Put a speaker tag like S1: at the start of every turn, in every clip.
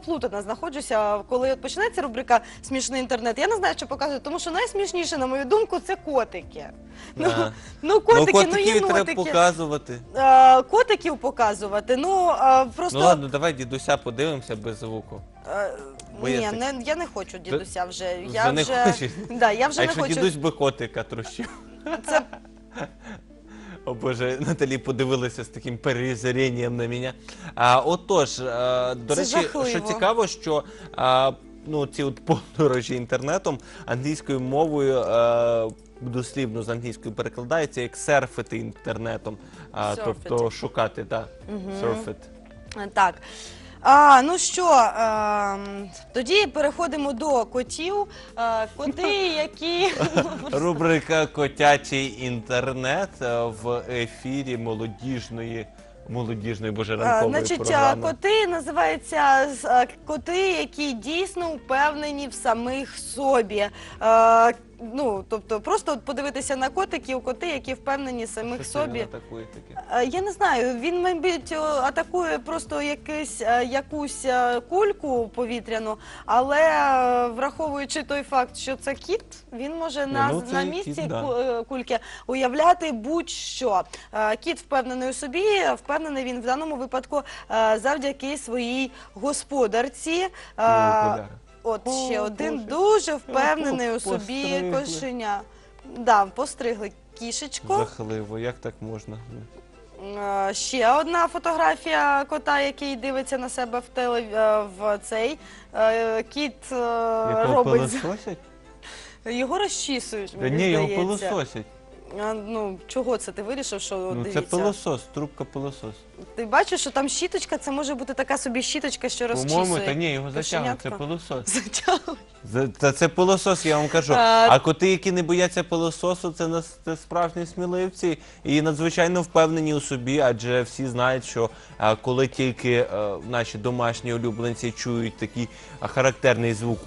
S1: заплутана знаходжуся, коли от починається рубрика Смішний інтернет. Я не знаю, що показувати, тому що найсмішніше, на мою думку, це котики. Ну,
S2: Ага.
S1: ну котики, ну,
S2: ну, котиків треба
S1: єнотики.
S2: показувати.
S1: Е, Котиків показувати. Ну е, просто
S2: Ну ладно, давай дідуся подивимося без звуку.
S1: Е,
S2: Бо
S1: Ні,
S2: я так-
S1: не, я не хочу дідуся вже. Я
S2: Вже не
S1: вже,
S2: хочеш?
S1: Да, я вже
S2: а
S1: не
S2: якщо
S1: хочу.
S2: дідусь би котика трощив?
S1: Це
S2: Боже, Наталі подивилася з таким перезарінням на мене. А, отож, а, до
S1: Це
S2: речі,
S1: жахливо.
S2: що цікаво, що а, ну, ці от подорожі інтернетом англійською мовою а, дослівно з англійською перекладається як серфити інтернетом. А, тобто шукати, так. Серфит.
S1: так. А, ну що, ем, тоді переходимо до котів. Е, коти, які
S2: Рубрика Котячий інтернет в ефірі молодіжної, молодіжної боже
S1: Е, Значить, е,
S2: програми.
S1: коти називаються з- е, коти, які дійсно впевнені в самих собі. Е, Ну, тобто, просто подивитися на котиків, коти, які впевнені самих
S2: Що це він
S1: собі.
S2: атакує таке?
S1: Е, Я не знаю, він, мабуть, о, атакує просто якийсь, е, якусь е, кульку повітряну, але е, враховуючи той факт, що це кіт, він може на,
S2: ну, це
S1: на місці
S2: кіт, да.
S1: ку- е, кульки уявляти будь-що. Е, Кіт впевнений у собі, впевнений він в даному випадку е, завдяки своїй господарці. Е,
S2: окуляри.
S1: От
S2: О,
S1: ще один
S2: Боже.
S1: дуже впевнений у собі
S2: Постригли.
S1: кошеня. Да, постригли кішечку.
S2: Жахливо, як так можна?
S1: Е, Ще одна фотографія кота, який дивиться на себе в теле е, в цей е, кіт е,
S2: Якого
S1: робить
S2: пилососять?
S1: його розчісують. Мені
S2: ні, його
S1: здається.
S2: пилососять.
S1: А, ну чого це ти вирішив? Що
S2: Ну, це пилосос, трубка пилосос.
S1: Ти бачиш, що там щіточка, це може бути така собі щіточка, що розчісує.
S2: По-моєму, та ні, його затягнуть, це пилосос.
S1: Затягують.
S2: За- Та це пилосос, я вам кажу.
S1: А-
S2: А коти, які не бояться пилососу, це нас це справжні сміливці і надзвичайно впевнені у собі, адже всі знають, що а, коли тільки е, наші домашні улюбленці чують такий характерний звук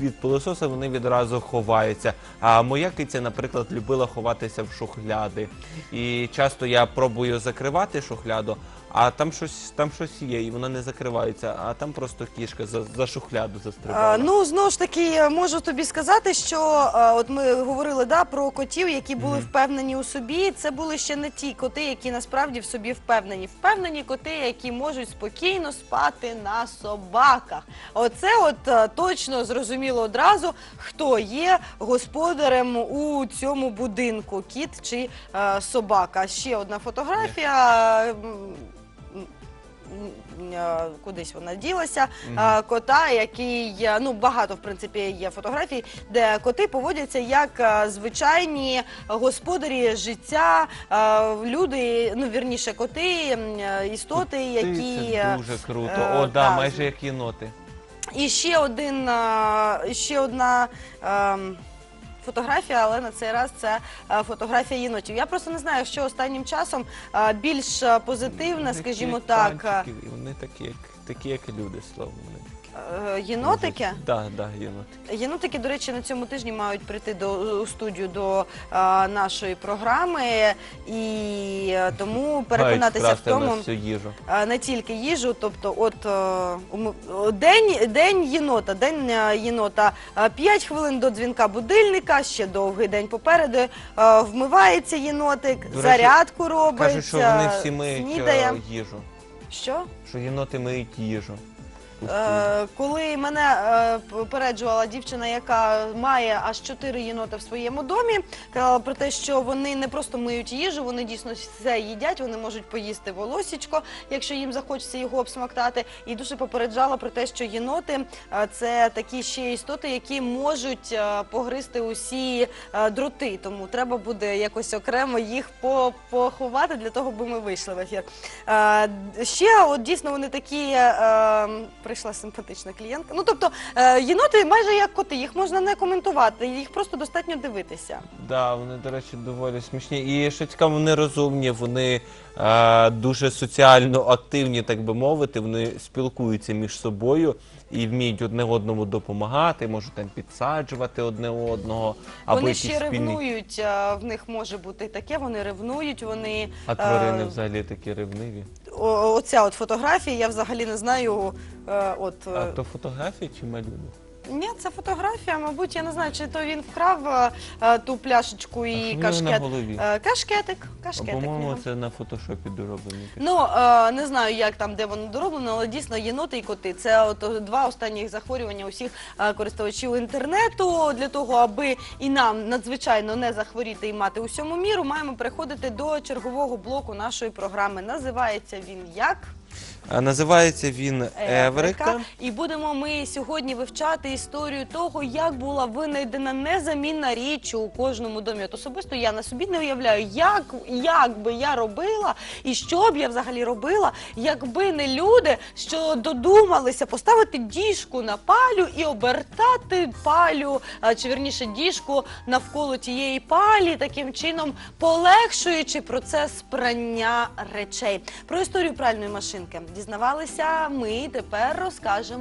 S2: від пилососа, вони відразу ховаються. А моя киця, наприклад, любила ховатися в шухляди. І часто я пробую закривати шухляду. А там щось там щось є, і вона не закривається, а там просто кішка за, за шухляду застрибала.
S1: А, ну знову ж таки можу тобі сказати, що е, от ми говорили да, про котів, які були впевнені у собі. Це були ще не ті коти, які насправді в собі впевнені. Впевнені коти, які можуть спокійно спати на собаках. Оце от е, точно зрозуміло одразу, хто є господарем у цьому будинку, кіт чи е, собака. Ще одна фотографія. м, Кудись вона ділася е, кота, який е, ну багато в принципі є фотографій, де коти поводяться як е, звичайні господарі життя, е, люди, ну вірніше, коти, м, е, істоти, які
S2: це дуже круто.
S1: е,
S2: О, да, майже як єноти.
S1: і ще один е, ще одна. ем, Фотографія, але на цей раз це е, фотографія єнотів. Я просто не знаю, що останнім часом е, більш е, позитивна,
S2: Такі
S1: скажімо так,
S2: танчики, і вони такі, як такі, як люди, словно. вони.
S1: Е, єнотики.
S2: Так, да, єнотики.
S1: Єнотики, до речі, на цьому тижні мають прийти до у студію до е, нашої програми, і е, тому переконатися в тому.
S2: всю їжу.
S1: е, Не тільки їжу, тобто, от е, о, день, день єнота, день е, єнота, 5 хвилин до дзвінка будильника, ще довгий день попереду. е, Вмивається єнотик,
S2: речі,
S1: зарядку робить,
S2: Кажуть, що вони
S1: е,
S2: всі миють
S1: снідає.
S2: їжу.
S1: Що?
S2: Що єноти миють їжу.
S1: Е, коли мене е, попереджувала дівчина, яка має аж чотири єнота в своєму домі, казала про те, що вони не просто миють їжу, вони дійсно все їдять, вони можуть поїсти волосічко, якщо їм захочеться його обсмактати. І дуже попереджала про те, що єноти е, це такі ще істоти, які можуть погризти усі дроти. Тому треба буде якось окремо їх по- поховати для того, аби ми вийшли в ефір. Ще от дійсно вони такі. е, Прийшла симпатична клієнтка. Ну тобто е, єноти майже як коти, їх можна не коментувати, їх просто достатньо дивитися.
S2: Да, вони, до речі, доволі смішні. І що цікаво, вони розумні, вони е, дуже соціально активні, так би мовити. Вони спілкуються між собою і вміють одне одному допомагати, можуть там підсаджувати одне одного. Або
S1: вони
S2: якісь
S1: ще
S2: спільні-
S1: ревнують. е, В них може бути таке. Вони ревнують. Вони
S2: А тварини
S1: е,
S2: взагалі такі ревниві.
S1: О- оця от фотографія, я взагалі не знаю. е, От е,
S2: А то фотографії чи малюнок?
S1: Ні, це фотографія. Мабуть, я не знаю, чи то він вкрав е, е, ту пляшечку і
S2: що в нього на
S1: кашкет.
S2: голові?
S1: Е, Кашкетик, кашкетик. в
S2: По-моєму,
S1: нього.
S2: це на фотошопі дороблено.
S1: Ну е, не знаю, як там де воно дороблено, але дійсно єноти і коти. Це от два останніх захворювання усіх е, користувачів інтернету. Для того, аби і нам надзвичайно не захворіти і мати усьому міру, маємо переходити до чергового блоку нашої програми. Називається він як
S2: Називається він Еврика.
S1: І будемо ми сьогодні вивчати історію того, як була винайдена незамінна річ у кожному домі. От особисто я на собі не уявляю, як, як би я робила і що б я взагалі робила, якби не люди, що додумалися поставити діжку на палю і обертати палю, а, чи верніше діжку навколо тієї палі, таким чином полегшуючи процес прання речей. Про історію пральної машинки дізнавалися. Ми тепер розкажемо.